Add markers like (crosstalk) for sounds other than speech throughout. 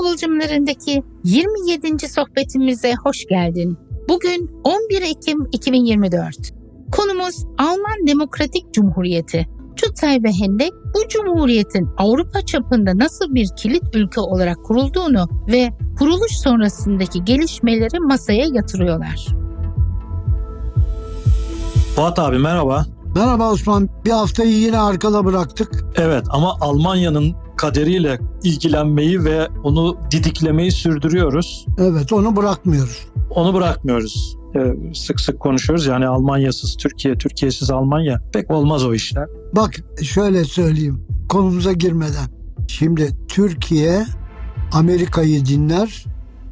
Kıvılcımlarındaki 27. sohbetimize hoş geldin. Bugün 11 Ekim 2024. Konumuz Alman Demokratik Cumhuriyeti. Çutay ve Hendek bu cumhuriyetin Avrupa çapında nasıl bir kilit ülke olarak kurulduğunu ve kuruluş sonrasındaki gelişmeleri masaya yatırıyorlar. Fuat abi merhaba. Merhaba Osman. Bir haftayı yine arkada bıraktık. Evet ama Almanya'nın kaderiyle ilgilenmeyi ve onu didiklemeyi sürdürüyoruz. Evet onu bırakmıyoruz. Onu bırakmıyoruz. Ee, sık sık konuşuyoruz yani Almanyasız Türkiye, Türkiye'siz Almanya pek olmaz o işler. Bak şöyle söyleyeyim konumuza girmeden. Şimdi Türkiye Amerika'yı dinler,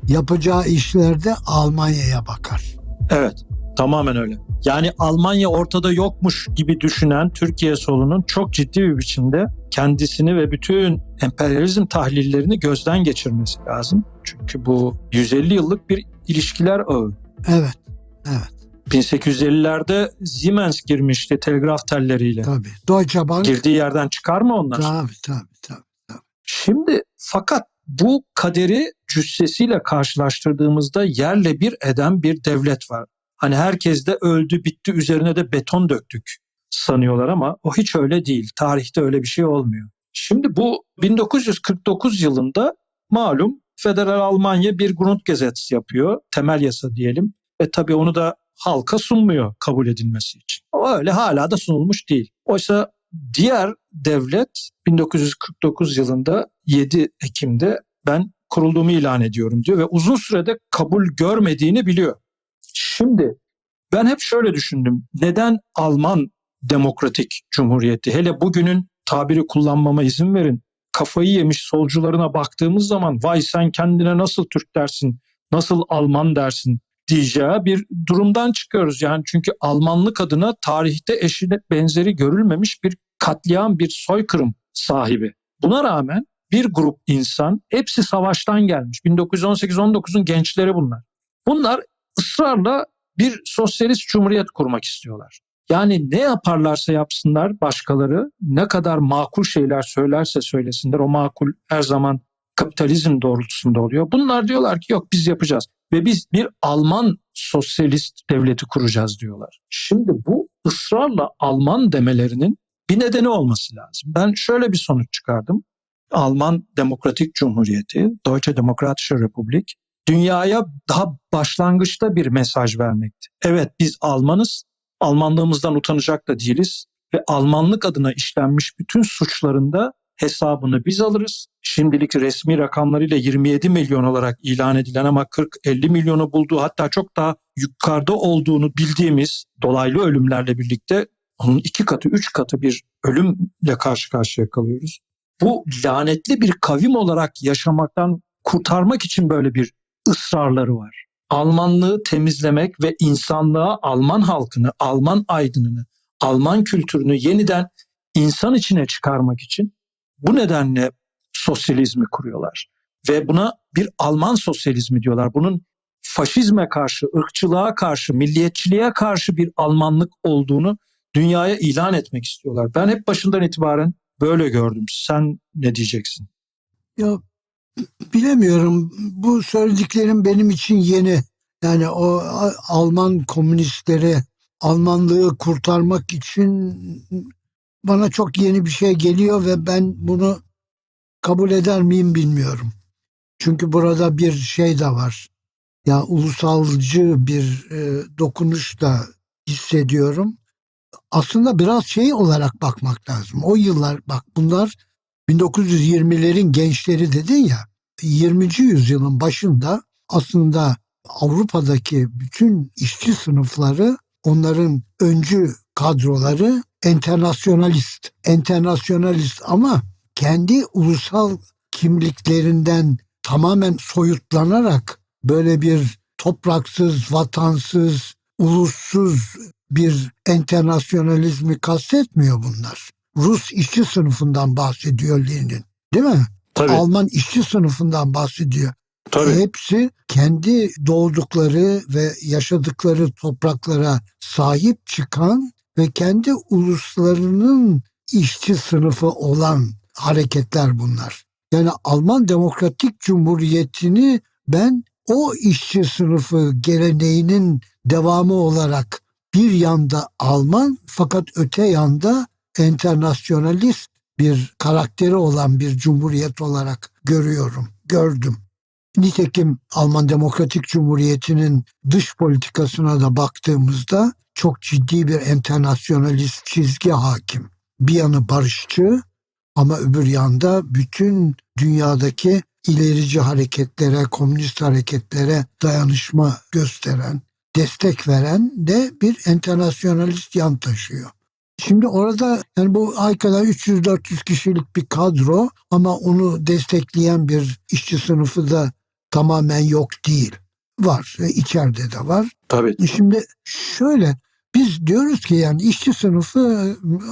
yapacağı işlerde Almanya'ya bakar. Evet tamamen öyle. Yani Almanya ortada yokmuş gibi düşünen Türkiye solunun çok ciddi bir biçimde kendisini ve bütün emperyalizm tahlillerini gözden geçirmesi lazım. Çünkü bu 150 yıllık bir ilişkiler ağı. Evet, evet 1850'lerde Siemens girmişti telgraf telleriyle. tabii. Deutsche Bank. Girdiği yerden çıkar mı onlar? Tabii tabii tabii. Şimdi fakat bu kaderi cüssesiyle karşılaştırdığımızda yerle bir eden bir devlet var. Hani herkes de öldü bitti üzerine de beton döktük sanıyorlar ama o hiç öyle değil. Tarihte öyle bir şey olmuyor. Şimdi bu 1949 yılında malum Federal Almanya bir Grundgesetz yapıyor. Temel yasa diyelim. Ve tabii onu da halka sunmuyor kabul edilmesi için. O öyle hala da sunulmuş değil. Oysa diğer devlet 1949 yılında 7 Ekim'de ben kurulduğumu ilan ediyorum diyor ve uzun sürede kabul görmediğini biliyor. Şimdi ben hep şöyle düşündüm. Neden Alman Demokratik Cumhuriyeti hele bugünün tabiri kullanmama izin verin. Kafayı yemiş solcularına baktığımız zaman vay sen kendine nasıl Türk dersin, nasıl Alman dersin diyeceği bir durumdan çıkıyoruz. Yani çünkü Almanlık adına tarihte eşine benzeri görülmemiş bir katliam, bir soykırım sahibi. Buna rağmen bir grup insan hepsi savaştan gelmiş. 1918-19'un gençleri bunlar. Bunlar ısrarla bir sosyalist cumhuriyet kurmak istiyorlar. Yani ne yaparlarsa yapsınlar başkaları, ne kadar makul şeyler söylerse söylesinler, o makul her zaman kapitalizm doğrultusunda oluyor. Bunlar diyorlar ki yok biz yapacağız ve biz bir Alman sosyalist devleti kuracağız diyorlar. Şimdi bu ısrarla Alman demelerinin bir nedeni olması lazım. Ben şöyle bir sonuç çıkardım. Alman Demokratik Cumhuriyeti, Deutsche Demokratische Republik dünyaya daha başlangıçta bir mesaj vermekti. Evet biz Almanız, Almanlığımızdan utanacak da değiliz ve Almanlık adına işlenmiş bütün suçlarında hesabını biz alırız. Şimdilik resmi rakamlarıyla 27 milyon olarak ilan edilen ama 40-50 milyonu bulduğu hatta çok daha yukarıda olduğunu bildiğimiz dolaylı ölümlerle birlikte onun iki katı, üç katı bir ölümle karşı karşıya kalıyoruz. Bu lanetli bir kavim olarak yaşamaktan kurtarmak için böyle bir ısrarları var. Almanlığı temizlemek ve insanlığa Alman halkını, Alman aydınını, Alman kültürünü yeniden insan içine çıkarmak için bu nedenle sosyalizmi kuruyorlar. Ve buna bir Alman sosyalizmi diyorlar. Bunun faşizme karşı, ırkçılığa karşı, milliyetçiliğe karşı bir Almanlık olduğunu dünyaya ilan etmek istiyorlar. Ben hep başından itibaren böyle gördüm. Sen ne diyeceksin? Ya bilemiyorum. Bu söylediklerim benim için yeni. Yani o Alman komünistleri Almanlığı kurtarmak için bana çok yeni bir şey geliyor ve ben bunu kabul eder miyim bilmiyorum. Çünkü burada bir şey de var. Ya ulusalcı bir e, dokunuş da hissediyorum. Aslında biraz şey olarak bakmak lazım. O yıllar bak bunlar 1920'lerin gençleri dedin ya. 20. yüzyılın başında aslında Avrupa'daki bütün işçi sınıfları onların öncü kadroları enternasyonalist. Enternasyonalist ama kendi ulusal kimliklerinden tamamen soyutlanarak böyle bir topraksız, vatansız, ulussuz bir enternasyonalizmi kastetmiyor bunlar. Rus işçi sınıfından bahsediyor Lenin. Değil mi? Tabii. Alman işçi sınıfından bahsediyor. Tabii. Hepsi kendi doğdukları ve yaşadıkları topraklara sahip çıkan ve kendi uluslarının işçi sınıfı olan hareketler bunlar. Yani Alman Demokratik Cumhuriyeti'ni ben o işçi sınıfı geleneğinin devamı olarak bir yanda Alman fakat öte yanda internasyonalist bir karakteri olan bir cumhuriyet olarak görüyorum, gördüm. Nitekim Alman Demokratik Cumhuriyeti'nin dış politikasına da baktığımızda çok ciddi bir internasyonalist çizgi hakim. Bir yanı barışçı ama öbür yanda bütün dünyadaki ilerici hareketlere, komünist hareketlere dayanışma gösteren, destek veren de bir internasyonalist yan taşıyor. Şimdi orada yani bu ay kadar 300-400 kişilik bir kadro ama onu destekleyen bir işçi sınıfı da tamamen yok değil. Var. E, içeride de var. Tabii. Şimdi şöyle biz diyoruz ki yani işçi sınıfı e,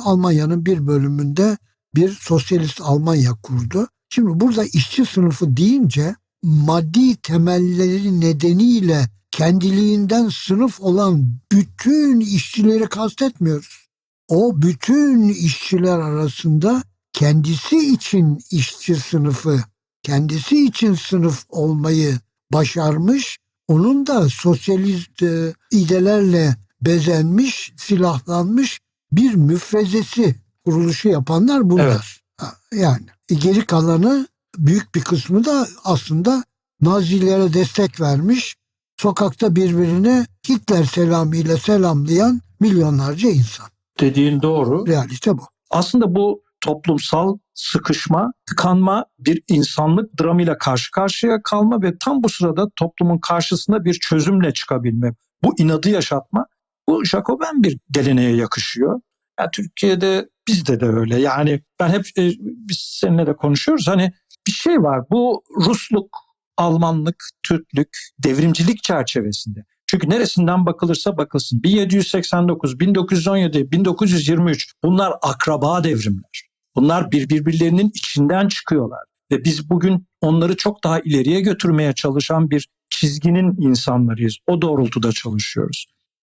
Almanya'nın bir bölümünde bir sosyalist Almanya kurdu. Şimdi burada işçi sınıfı deyince maddi temelleri nedeniyle kendiliğinden sınıf olan bütün işçileri kastetmiyoruz. O bütün işçiler arasında kendisi için işçi sınıfı, kendisi için sınıf olmayı başarmış, onun da sosyalist e, idelerle bezenmiş, silahlanmış bir müfrezesi kuruluşu yapanlar bunlar. Evet. Yani e, geri kalanı büyük bir kısmı da aslında Nazilere destek vermiş, sokakta birbirine Hitler selamıyla selamlayan milyonlarca insan. Dediğin doğru. Realite bu. Aslında bu toplumsal sıkışma, tıkanma bir insanlık dramıyla karşı karşıya kalma ve tam bu sırada toplumun karşısında bir çözümle çıkabilme. Bu inadı yaşatma bu Jacoben bir geleneğe yakışıyor. Ya Türkiye'de bizde de öyle. Yani ben hep e, biz seninle de konuşuyoruz. Hani bir şey var. Bu Rusluk, Almanlık, Türklük, devrimcilik çerçevesinde. Çünkü neresinden bakılırsa bakılsın 1789, 1917, 1923 bunlar akraba devrimler. Bunlar bir birbirlerinin içinden çıkıyorlar. Ve biz bugün onları çok daha ileriye götürmeye çalışan bir çizginin insanlarıyız. O doğrultuda çalışıyoruz.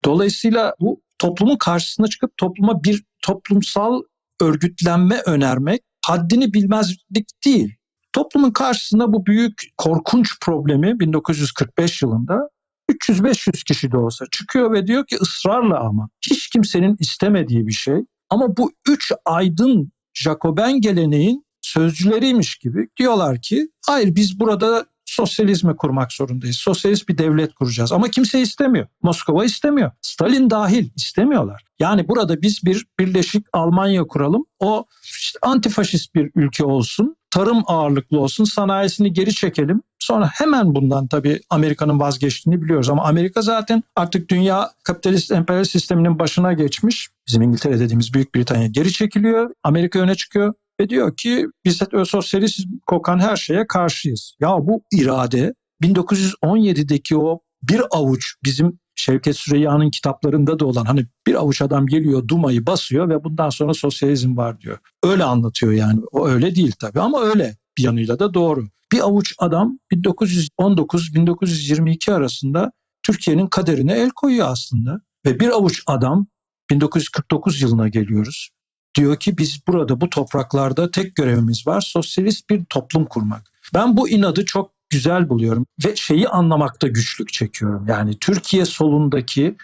Dolayısıyla bu toplumun karşısına çıkıp topluma bir toplumsal örgütlenme önermek haddini bilmezlik değil. Toplumun karşısında bu büyük korkunç problemi 1945 yılında 300-500 kişi de olsa çıkıyor ve diyor ki ısrarla ama hiç kimsenin istemediği bir şey. Ama bu üç aydın Jacoben geleneğin sözcüleriymiş gibi diyorlar ki hayır biz burada sosyalizmi kurmak zorundayız. Sosyalist bir devlet kuracağız ama kimse istemiyor. Moskova istemiyor. Stalin dahil istemiyorlar. Yani burada biz bir birleşik Almanya kuralım. O işte antifaşist bir ülke olsun. Tarım ağırlıklı olsun. Sanayisini geri çekelim. Sonra hemen bundan tabii Amerika'nın vazgeçtiğini biliyoruz. Ama Amerika zaten artık dünya kapitalist emperyalist sisteminin başına geçmiş. Bizim İngiltere dediğimiz Büyük Britanya geri çekiliyor. Amerika öne çıkıyor ve diyor ki biz sosyalist kokan her şeye karşıyız. Ya bu irade 1917'deki o bir avuç bizim Şevket Süreyya'nın kitaplarında da olan hani bir avuç adam geliyor Duma'yı basıyor ve bundan sonra sosyalizm var diyor. Öyle anlatıyor yani. O öyle değil tabii ama öyle bir yanıyla da doğru. Bir avuç adam 1919-1922 arasında Türkiye'nin kaderine el koyuyor aslında. Ve bir avuç adam 1949 yılına geliyoruz. Diyor ki biz burada bu topraklarda tek görevimiz var sosyalist bir toplum kurmak. Ben bu inadı çok güzel buluyorum ve şeyi anlamakta güçlük çekiyorum. Yani Türkiye solundaki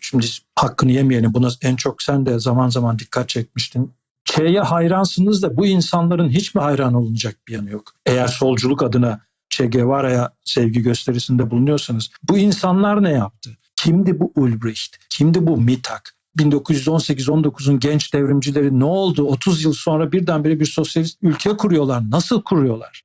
şimdi hakkını yemeyelim buna en çok sen de zaman zaman dikkat çekmiştin. Ç'ye hayransınız da bu insanların hiç mi hayran olunacak bir yanı yok? Eğer solculuk adına Che Guevara'ya sevgi gösterisinde bulunuyorsanız bu insanlar ne yaptı? Kimdi bu Ulbricht? Kimdi bu Mitak? 1918-19'un genç devrimcileri ne oldu? 30 yıl sonra birdenbire bir sosyalist ülke kuruyorlar. Nasıl kuruyorlar?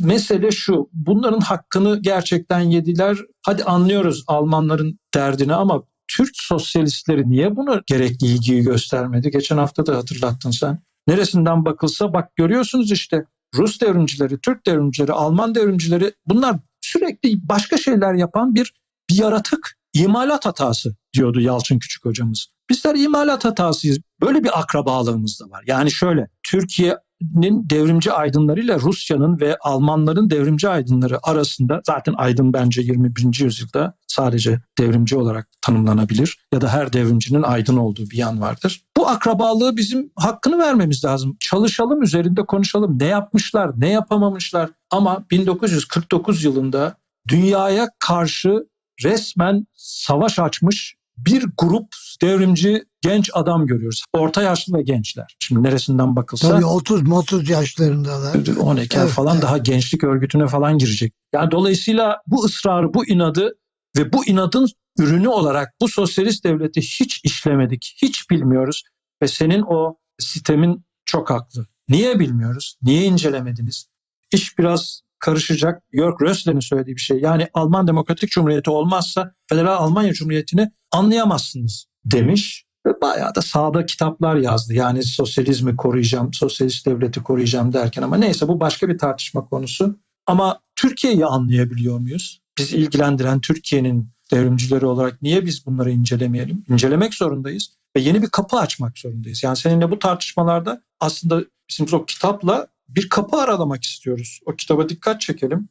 Mesele şu, bunların hakkını gerçekten yediler. Hadi anlıyoruz Almanların derdini ama Türk sosyalistleri niye buna gerekli ilgiyi göstermedi? Geçen hafta da hatırlattın sen. Neresinden bakılsa bak görüyorsunuz işte Rus devrimcileri, Türk devrimcileri, Alman devrimcileri bunlar sürekli başka şeyler yapan bir, bir yaratık. İmalat hatası diyordu Yalçın Küçük hocamız. Bizler imalat hatasıyız. Böyle bir akrabalığımız da var. Yani şöyle Türkiye Türkiye'nin devrimci aydınlarıyla Rusya'nın ve Almanların devrimci aydınları arasında zaten aydın bence 21. yüzyılda sadece devrimci olarak tanımlanabilir ya da her devrimcinin aydın olduğu bir yan vardır. Bu akrabalığı bizim hakkını vermemiz lazım. Çalışalım üzerinde konuşalım. Ne yapmışlar, ne yapamamışlar. Ama 1949 yılında dünyaya karşı resmen savaş açmış bir grup devrimci genç adam görüyoruz. Orta yaşlı ve gençler. Şimdi neresinden bakılsa Tabii 30 30 yaşlarındalar. 12 Evet, falan evet. daha gençlik örgütüne falan girecek. Yani dolayısıyla bu ısrarı, bu inadı ve bu inadın ürünü olarak bu sosyalist devleti hiç işlemedik, hiç bilmiyoruz. Ve senin o sistemin çok haklı. Niye bilmiyoruz? Niye incelemediniz? İş biraz karışacak. Jörg Rösler'in söylediği bir şey. Yani Alman Demokratik Cumhuriyeti olmazsa Federal Almanya Cumhuriyeti'ni anlayamazsınız demiş. Ve bayağı da sağda kitaplar yazdı. Yani sosyalizmi koruyacağım, sosyalist devleti koruyacağım derken ama neyse bu başka bir tartışma konusu. Ama Türkiye'yi anlayabiliyor muyuz? Biz ilgilendiren Türkiye'nin devrimcileri olarak niye biz bunları incelemeyelim? İncelemek zorundayız ve yeni bir kapı açmak zorundayız. Yani seninle bu tartışmalarda aslında bizim o kitapla bir kapı aralamak istiyoruz. O kitaba dikkat çekelim.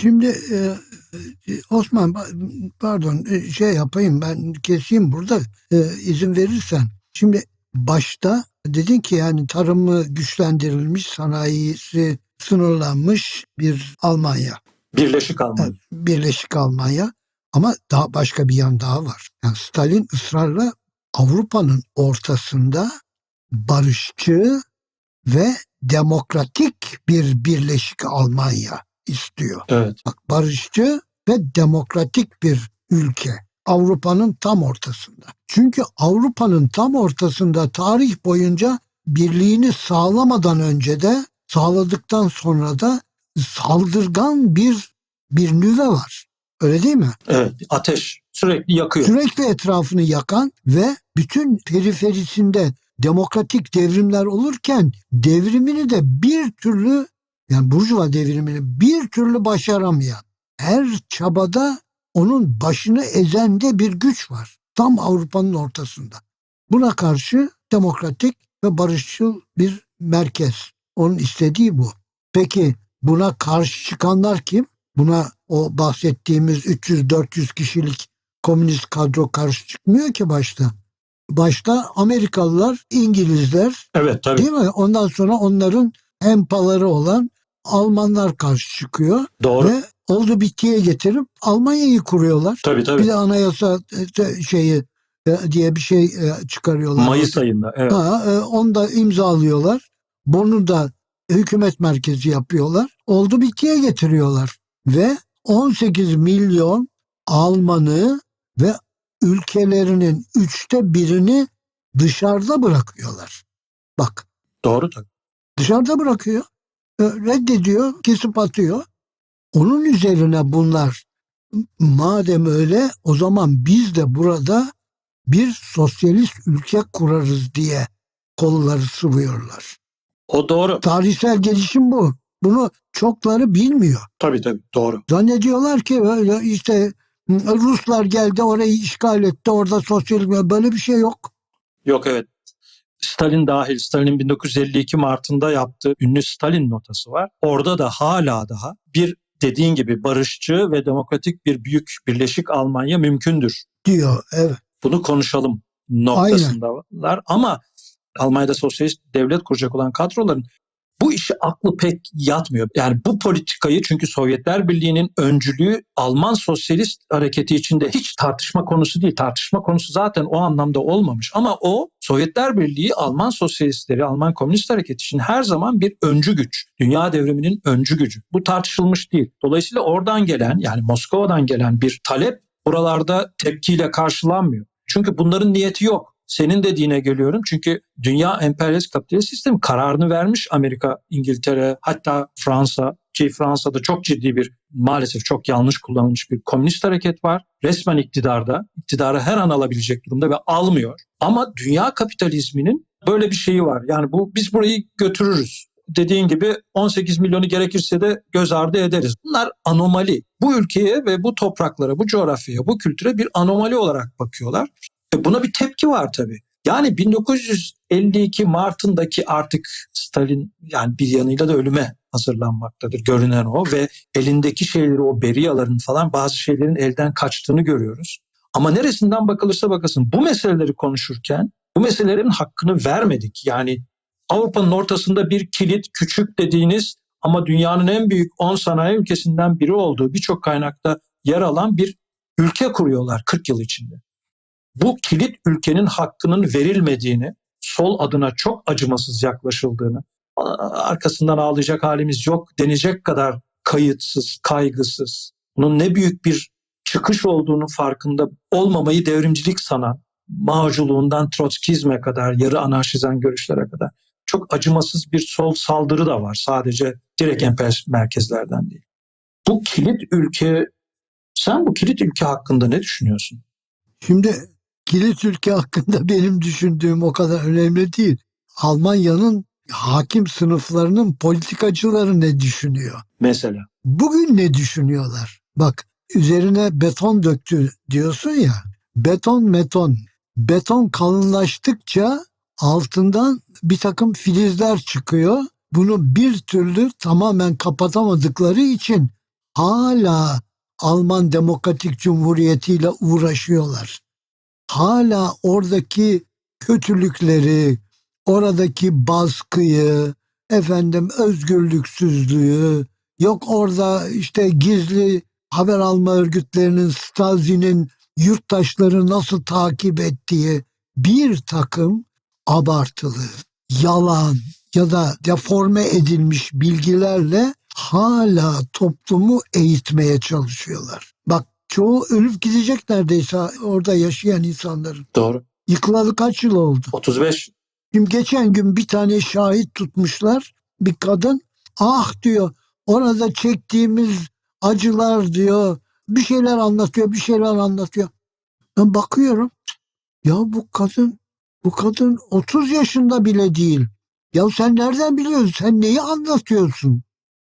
Şimdi e, Osman pardon e, şey yapayım ben keseyim burada e, izin verirsen. Şimdi başta dedin ki yani tarımı güçlendirilmiş sanayisi sınırlanmış bir Almanya. Birleşik Almanya. Birleşik Almanya ama daha başka bir yan daha var. Yani Stalin ısrarla Avrupa'nın ortasında barışçı ve demokratik bir Birleşik Almanya istiyor. Evet. Bak barışçı ve demokratik bir ülke. Avrupa'nın tam ortasında. Çünkü Avrupa'nın tam ortasında tarih boyunca birliğini sağlamadan önce de sağladıktan sonra da saldırgan bir bir nüve var. Öyle değil mi? Evet. Ateş sürekli yakıyor. Sürekli etrafını yakan ve bütün periferisinde demokratik devrimler olurken devrimini de bir türlü yani Burjuva devrimini bir türlü başaramayan her çabada onun başını ezen de bir güç var. Tam Avrupa'nın ortasında. Buna karşı demokratik ve barışçıl bir merkez. Onun istediği bu. Peki buna karşı çıkanlar kim? Buna o bahsettiğimiz 300-400 kişilik komünist kadro karşı çıkmıyor ki başta. Başta Amerikalılar, İngilizler Evet tabii. değil mi? Ondan sonra onların empaları olan Almanlar karşı çıkıyor Doğru. ve oldu bittiye getirip Almanya'yı kuruyorlar. Tabii Bir tabii. de anayasa e, şeyi e, diye bir şey e, çıkarıyorlar. Mayıs ayında. Evet. Ha, onu da imzalıyorlar. Bunu da hükümet merkezi yapıyorlar. Oldu bittiye getiriyorlar. Ve 18 milyon Almanı ve ülkelerinin üçte birini dışarıda bırakıyorlar. Bak Doğru tabii. dışarıda bırakıyor. e, Reddediyor, kesip atıyor. Onun üzerine bunlar madem öyle o zaman biz de burada bir sosyalist ülke kurarız diye kolları sıvıyorlar. O doğru. Tarihsel gelişim bu. Bunu çokları bilmiyor. Tabii tabii. Doğru. Zannediyorlar ki böyle işte Ruslar geldi orayı işgal etti orada sosyalist böyle bir şey yok. Yok evet. Stalin dahil, Stalin'in 1952 Mart'ında yaptığı ünlü Stalin notası var. Orada da hala daha bir dediğin gibi barışçı ve demokratik bir büyük birleşik Almanya mümkündür. diyor. Evet. Bunu konuşalım noktasındalar. Ama Almanya'da sosyalist devlet kuracak olan kadroların bu işi aklı pek yatmıyor. Yani bu politikayı çünkü Sovyetler Birliği'nin öncülüğü Alman sosyalist hareketi içinde hiç tartışma konusu değil. Tartışma konusu zaten o anlamda olmamış. Ama o Sovyetler Birliği Alman sosyalistleri, Alman komünist hareketi için her zaman bir öncü güç. Dünya devriminin öncü gücü. Bu tartışılmış değil. Dolayısıyla oradan gelen yani Moskova'dan gelen bir talep buralarda tepkiyle karşılanmıyor. Çünkü bunların niyeti yok. Senin dediğine geliyorum çünkü dünya emperyalist kapitalist sistemi kararını vermiş Amerika, İngiltere hatta Fransa ki Fransa'da çok ciddi bir maalesef çok yanlış kullanılmış bir komünist hareket var. Resmen iktidarda, iktidarı her an alabilecek durumda ve almıyor. Ama dünya kapitalizminin böyle bir şeyi var. Yani bu biz burayı götürürüz. Dediğin gibi 18 milyonu gerekirse de göz ardı ederiz. Bunlar anomali. Bu ülkeye ve bu topraklara, bu coğrafyaya, bu kültüre bir anomali olarak bakıyorlar. E buna bir tepki var tabii. Yani 1952 Mart'ındaki artık Stalin yani bir yanıyla da ölüme hazırlanmaktadır görünen o ve elindeki şeyleri o Beriyaların falan bazı şeylerin elden kaçtığını görüyoruz. Ama neresinden bakılırsa bakılsın bu meseleleri konuşurken bu meselelerin hakkını vermedik. Yani Avrupa'nın ortasında bir kilit küçük dediğiniz ama dünyanın en büyük 10 sanayi ülkesinden biri olduğu birçok kaynakta yer alan bir ülke kuruyorlar 40 yıl içinde. Bu kilit ülkenin hakkının verilmediğini, sol adına çok acımasız yaklaşıldığını, arkasından ağlayacak halimiz yok denecek kadar kayıtsız, kaygısız, bunun ne büyük bir çıkış olduğunu farkında olmamayı devrimcilik sanan, mağculuğundan Trotskizme kadar, yarı anarşizan görüşlere kadar çok acımasız bir sol saldırı da var. Sadece direkt emperyalist merkezlerden değil. Bu kilit ülke, sen bu kilit ülke hakkında ne düşünüyorsun? Şimdi kilit ülke hakkında (laughs) benim düşündüğüm o kadar önemli değil. Almanya'nın hakim sınıflarının politikacıları ne düşünüyor? Mesela. Bugün ne düşünüyorlar? Bak üzerine beton döktü diyorsun ya. Beton meton. Beton kalınlaştıkça altından bir takım filizler çıkıyor. Bunu bir türlü tamamen kapatamadıkları için hala Alman Demokratik Cumhuriyeti ile uğraşıyorlar. Hala oradaki kötülükleri, oradaki baskıyı, efendim özgürlüksüzlüğü, yok orada işte gizli haber alma örgütlerinin Stasi'nin yurttaşları nasıl takip ettiği bir takım abartılı, yalan ya da deforme edilmiş bilgilerle hala toplumu eğitmeye çalışıyorlar. Bak çoğu ölüp gidecek neredeyse orada yaşayan insanların. Doğru. Yıkılalı kaç yıl oldu? 35. Şimdi geçen gün bir tane şahit tutmuşlar. Bir kadın ah diyor orada çektiğimiz acılar diyor bir şeyler anlatıyor bir şeyler anlatıyor. Ben bakıyorum ya bu kadın bu kadın 30 yaşında bile değil. Ya sen nereden biliyorsun? Sen neyi anlatıyorsun?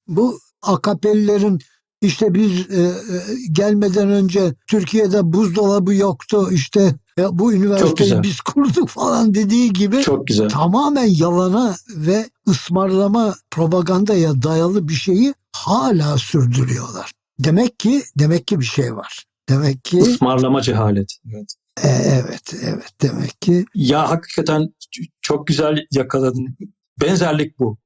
Bu AKP'lilerin işte biz e, e, gelmeden önce Türkiye'de buzdolabı yoktu. İşte ya bu üniversiteyi biz kurduk falan dediği gibi Çok güzel. tamamen yalana ve ısmarlama propagandaya dayalı bir şeyi hala sürdürüyorlar. Demek ki demek ki bir şey var. Demek ki Ismarlama cehalet. Evet. e, evet evet demek ki Ya hakikaten çok güzel yakaladın. Benzerlik bu.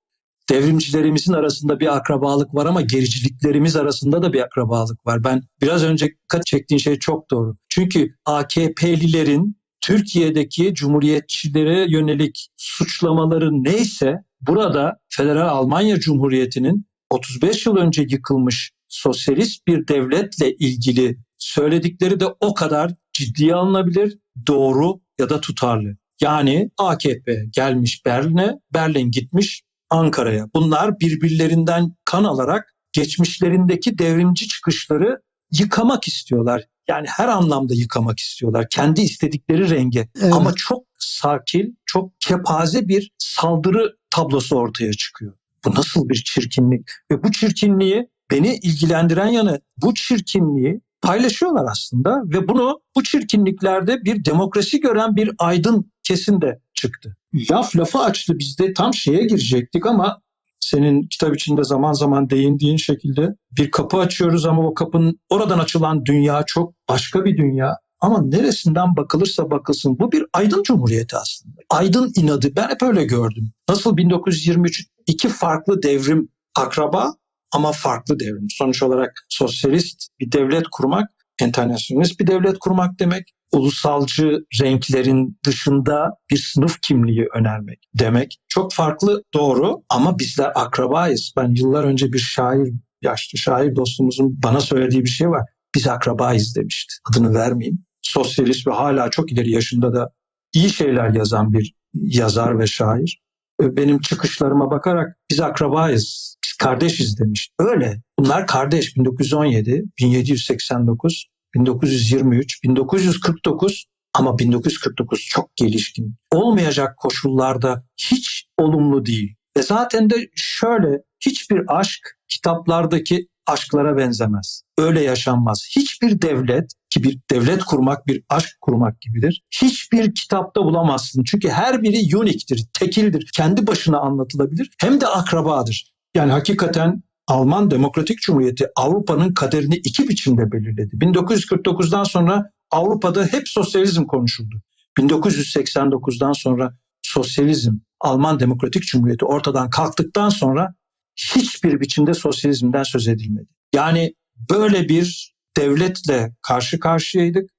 Devrimcilerimizin arasında bir akrabalık var ama gericiliklerimiz arasında da bir akrabalık var. Ben biraz önce kat çektiğin şey çok doğru. Çünkü AKP'lilerin Türkiye'deki cumhuriyetçilere yönelik suçlamaları neyse burada Federal Almanya Cumhuriyeti'nin 35 yıl önce yıkılmış sosyalist bir devletle ilgili söyledikleri de o kadar ciddiye alınabilir, doğru ya da tutarlı. Yani AKP gelmiş Berlin'e, Berlin gitmiş Ankara'ya. Bunlar birbirlerinden kan alarak geçmişlerindeki devrimci çıkışları yıkamak istiyorlar. Yani her anlamda yıkamak istiyorlar. Kendi istedikleri renge. Evet. Ama çok sakin, çok kepaze bir saldırı tablosu ortaya çıkıyor. Bu nasıl bir çirkinlik? Ve bu çirkinliği beni ilgilendiren yanı bu çirkinliği paylaşıyorlar aslında ve bunu bu çirkinliklerde bir demokrasi gören bir aydın kesim de çıktı. Laf lafı açtı bizde tam şeye girecektik ama senin kitap içinde zaman zaman değindiğin şekilde bir kapı açıyoruz ama o kapının oradan açılan dünya çok başka bir dünya. Ama neresinden bakılırsa bakılsın bu bir aydın cumhuriyeti aslında. Aydın inadı ben hep öyle gördüm. Nasıl 1923 iki farklı devrim akraba ama farklı devrim. Sonuç olarak sosyalist bir devlet kurmak, internasyonist bir devlet kurmak demek. Ulusalcı renklerin dışında bir sınıf kimliği önermek demek. Çok farklı doğru ama bizler akrabayız. Ben yıllar önce bir şair, yaşlı şair dostumuzun bana söylediği bir şey var. Biz akrabayız demişti. Adını vermeyeyim. Sosyalist ve hala çok ileri yaşında da iyi şeyler yazan bir yazar ve şair. Benim çıkışlarıma bakarak biz akrabayız, biz kardeşiz demiş. Öyle. Bunlar kardeş 1917, 1789, 1923, 1949 ama 1949 çok gelişkin. Olmayacak koşullarda hiç olumlu değil. Ve zaten de şöyle hiçbir aşk kitaplardaki aşklara benzemez. Öyle yaşanmaz. Hiçbir devlet ki bir devlet kurmak bir aşk kurmak gibidir. Hiçbir kitapta bulamazsın. Çünkü her biri uniktir, tekildir. Kendi başına anlatılabilir. Hem de akrabadır. Yani hakikaten Alman Demokratik Cumhuriyeti Avrupa'nın kaderini iki biçimde belirledi. 1949'dan sonra Avrupa'da hep sosyalizm konuşuldu. 1989'dan sonra sosyalizm, Alman Demokratik Cumhuriyeti ortadan kalktıktan sonra hiçbir biçimde sosyalizmden söz edilmedi. Yani böyle bir devletle karşı karşıyaydık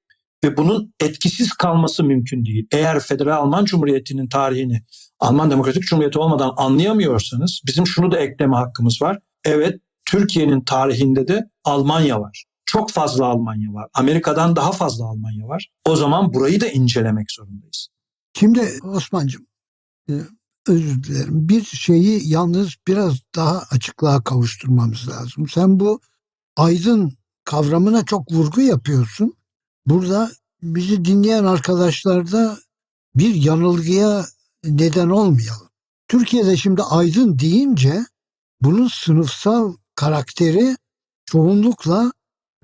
ve bunun etkisiz kalması mümkün değil. Eğer Federal Alman Cumhuriyeti'nin tarihini Alman Demokratik Cumhuriyeti olmadan anlayamıyorsanız bizim şunu da ekleme hakkımız var. Evet Türkiye'nin tarihinde de Almanya var. Çok fazla Almanya var. Amerika'dan daha fazla Almanya var. O zaman burayı da incelemek zorundayız. Şimdi Osman'cığım e, özür dilerim. Bir şeyi yalnız biraz daha açıklığa kavuşturmamız lazım. Sen bu aydın kavramına çok vurgu yapıyorsun. Burada bizi dinleyen arkadaşlar da bir yanılgıya neden olmayalım. Türkiye'de şimdi aydın deyince bunun sınıfsal karakteri çoğunlukla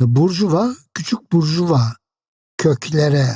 burjuva, küçük burjuva köklere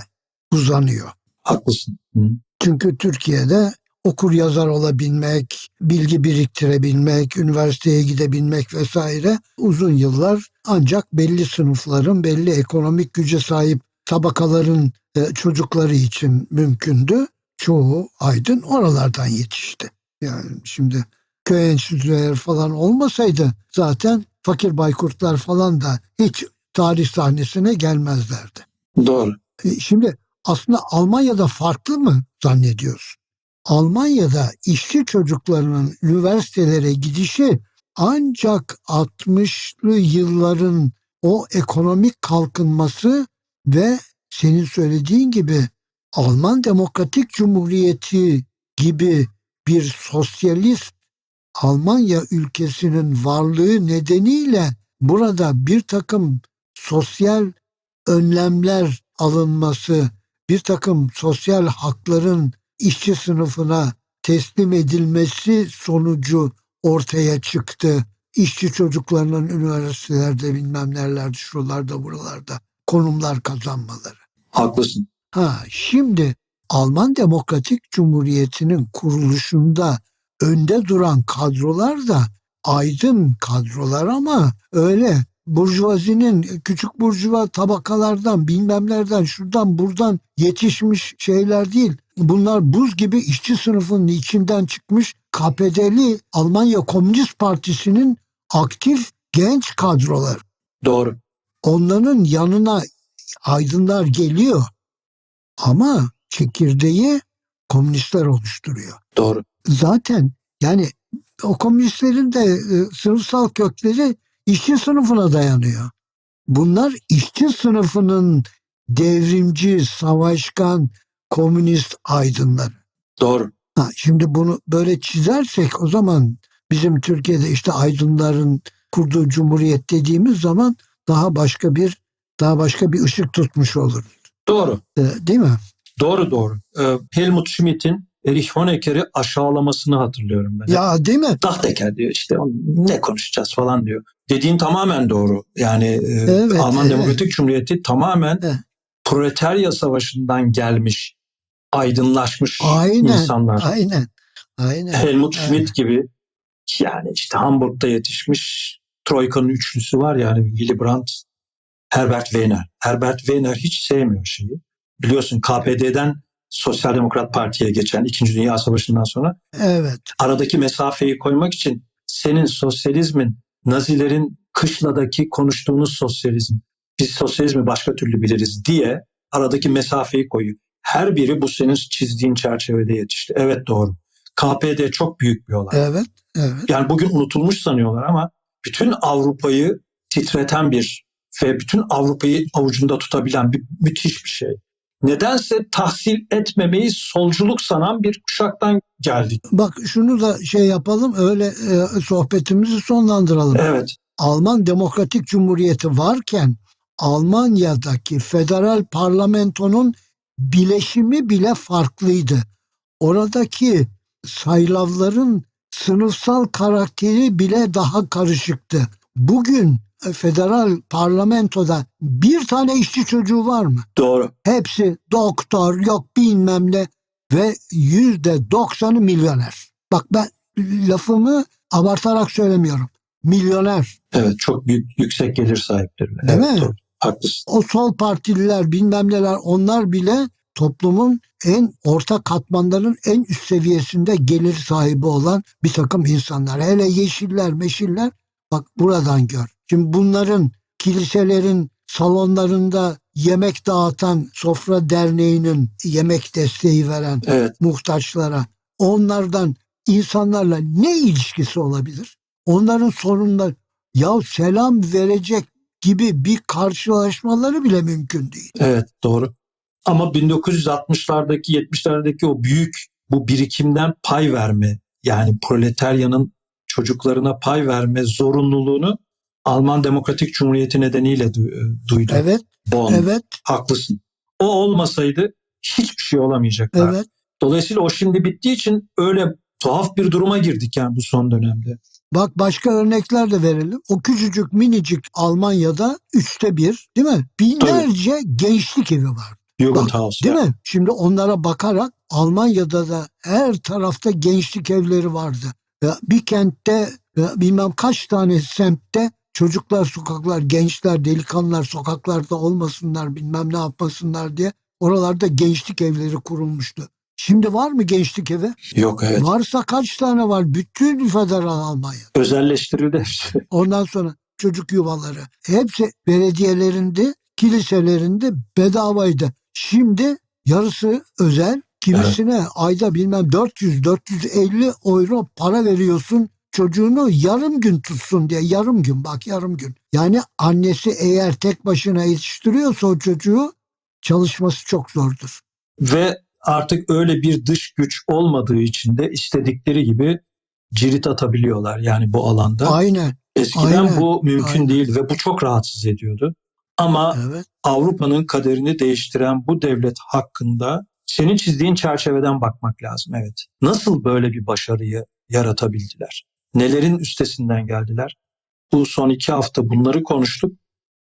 uzanıyor. Haklısın. Hı. Çünkü Türkiye'de okur yazar olabilmek, bilgi biriktirebilmek, üniversiteye gidebilmek vesaire uzun yıllar ancak belli sınıfların, belli ekonomik güce sahip tabakaların e, çocukları için mümkündü. Çoğu aydın oralardan yetişti. Yani şimdi köy enstitüleri falan olmasaydı zaten fakir baykurtlar falan da hiç tarih sahnesine gelmezlerdi. Doğru. E, Şimdi aslında Almanya'da farklı mı zannediyorsun? Almanya'da işçi çocuklarının üniversitelere gidişi ancak 60'lı yılların o ekonomik kalkınması ve senin söylediğin gibi Alman Demokratik Cumhuriyeti gibi bir sosyalist Almanya ülkesinin varlığı nedeniyle burada bir takım sosyal önlemler alınması, bir takım sosyal hakların işçi sınıfına teslim edilmesi sonucu ortaya çıktı. İşçi çocuklarının üniversitelerde bilmem nerelerde şuralarda buralarda konumlar kazanmaları. Haklısın. Ha şimdi Alman Demokratik Cumhuriyeti'nin kuruluşunda önde duran kadrolar da aydın kadrolar ama öyle burjuvazinin küçük burjuva tabakalardan bilmemlerden şuradan buradan yetişmiş şeyler değil. Bunlar buz gibi işçi sınıfının içinden çıkmış KPD'li Almanya Komünist Partisi'nin aktif genç kadrolar. Doğru. Onların yanına aydınlar geliyor ama çekirdeği komünistler oluşturuyor. Doğru. Zaten yani o komünistlerin de e, sınıfsal kökleri işçi sınıfına dayanıyor. Bunlar işçi sınıfının devrimci, savaşkan, komünist aydınları. Doğru. Ha, şimdi bunu böyle çizersek o zaman bizim Türkiye'de işte aydınların kurduğu cumhuriyet dediğimiz zaman daha başka bir daha başka bir ışık tutmuş oluruz. Doğru. Ee, değil mi? Doğru doğru. Ee, Helmut Schmidt'in Erich Honecker'i aşağılamasını hatırlıyorum ben. Ya değil mi? Dachteker diyor işte ne konuşacağız falan diyor. Dediğin tamamen doğru. Yani e, Evet, Alman evet. Demokratik Cumhuriyeti tamamen Evet. proletarya savaşından gelmiş, aydınlaşmış Aynen. insanlar. Aynen. Aynen. Helmut Evet. Schmidt gibi yani işte Hamburg'da yetişmiş Troika'nın üçlüsü var yani Willy Brandt, Herbert Wehner. Herbert Wehner hiç sevmiyor şeyi. Biliyorsun KPD'den Sosyal Demokrat Parti'ye geçen 2. Dünya Savaşı'ndan sonra Evet. aradaki mesafeyi koymak için senin sosyalizmin Nazilerin kışladaki konuştuğunuz sosyalizm, biz sosyalizmi başka türlü biliriz diye aradaki mesafeyi koyuyor. Her biri bu senin çizdiğin çerçevede yetişti. Evet doğru. KPD çok büyük bir olay. Evet. Evet. Yani bugün unutulmuş sanıyorlar ama bütün Avrupa'yı titreten bir ve bütün Avrupa'yı avucunda tutabilen bir müthiş bir şey. Nedense tahsil etmemeyi solculuk sanan bir kuşaktan geldik. Bak şunu da şey yapalım öyle e, sohbetimizi sonlandıralım. Evet, Alman Demokratik Cumhuriyeti varken Almanya'daki federal parlamentonun bileşimi bile farklıydı. Oradaki saylavların sınıfsal karakteri bile daha karışıktı. bugün federal parlamentoda bir tane işçi çocuğu var mı? Doğru. Hepsi doktor yok bilmem ne ve yüzde doksanı milyoner. Bak ben lafımı abartarak söylemiyorum. Milyoner. Evet çok büyük yüksek gelir sahipleri. Değil evet, mi? Doğru. Haklısın. O sol partililer bilmem neler onlar bile toplumun en orta katmanların en üst seviyesinde gelir sahibi olan bir takım insanlar. Hele yeşiller meşiller bak buradan gör. Şimdi bunların kiliselerin salonlarında yemek dağıtan sofra derneğinin yemek desteği veren Evet. muhtaçlara onlardan insanlarla ne ilişkisi olabilir? Onların sorunları ya selam verecek gibi bir karşılaşmaları bile mümkün değil. Evet doğru. Ama 1960'lardaki 70'lerdeki o büyük bu birikimden pay verme yani proletaryanın çocuklarına pay verme zorunluluğunu Alman Demokratik Cumhuriyeti nedeniyle du- duydu. Evet, Bonn. evet, Haklısın. O olmasaydı hiçbir şey olamayacaklar. evet. Dolayısıyla o şimdi bittiği için öyle tuhaf bir duruma girdik yani bu son dönemde. Bak başka örnekler de verelim. O küçücük minicik Almanya'da üçte bir değil mi? Binlerce gençlik evi var. Jugendhaus. Değil ya. mi? Şimdi onlara bakarak Almanya'da da her tarafta gençlik evleri vardı. Bir kentte bilmem kaç tane semtte çocuklar sokaklar, gençler, delikanlılar sokaklarda olmasınlar bilmem ne yapmasınlar diye oralarda gençlik evleri kurulmuştu. Şimdi var mı gençlik evi? Yok evet. Varsa kaç tane var? Bütün federal Almanya. Özelleştirildi hepsi. Ondan sonra çocuk yuvaları. Hepsi belediyelerinde, kiliselerinde bedavaydı. Şimdi yarısı özel. Kimisine ayda bilmem 400-450 euro para veriyorsun çocuğunu yarım gün tutsun diye. Yarım gün bak yarım gün. Yani annesi eğer tek başına yetiştiriyorsa o çocuğu çalışması çok zordur. Ve artık öyle bir dış güç olmadığı için de istedikleri gibi cirit atabiliyorlar yani bu alanda. Aynen. Eskiden aynen, bu mümkün aynen. değil ve bu çok rahatsız ediyordu. Ama Evet. Avrupa'nın kaderini değiştiren bu devlet hakkında senin çizdiğin çerçeveden bakmak lazım. Evet. Nasıl böyle bir başarıyı yaratabildiler? Nelerin üstesinden geldiler? Bu son iki hafta bunları konuştuk.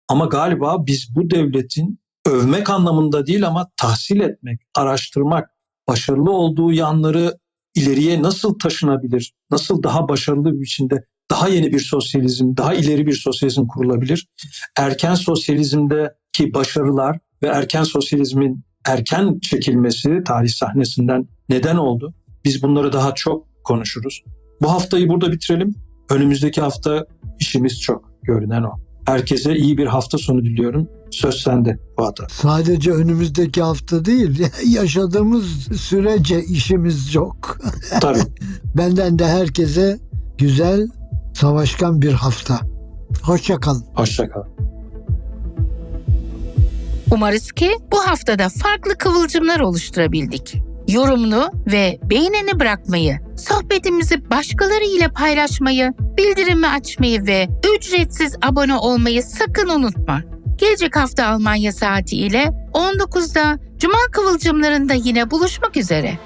Ama galiba biz bu devletin övmek anlamında değil ama tahsil etmek, araştırmak, başarılı olduğu yanları ileriye nasıl taşınabilir, nasıl daha başarılı bir biçimde daha yeni bir sosyalizm, daha ileri bir sosyalizm kurulabilir. Erken sosyalizmdeki başarılar ve erken sosyalizmin erken çekilmesi tarih sahnesinden neden oldu? Biz bunları daha çok konuşuruz. Bu haftayı burada bitirelim. Önümüzdeki hafta işimiz çok. Görünen o. Herkese iyi bir hafta sonu diliyorum. Söz sende Fuat abi. Sadece önümüzdeki hafta değil, (laughs) yaşadığımız sürece işimiz çok. (laughs) Tabii. Benden de herkese güzel, savaşkan bir hafta. Hoşçakalın. Hoşçakal. Umarız ki bu haftada farklı kıvılcımlar oluşturabildik. Yorumunu ve beğenini bırakmayı, sohbetimizi başkaları ile paylaşmayı, bildirimi açmayı ve ücretsiz abone olmayı sakın unutma. Gelecek hafta Almanya saati ile 19'da Cuma kıvılcımlarında yine buluşmak üzere.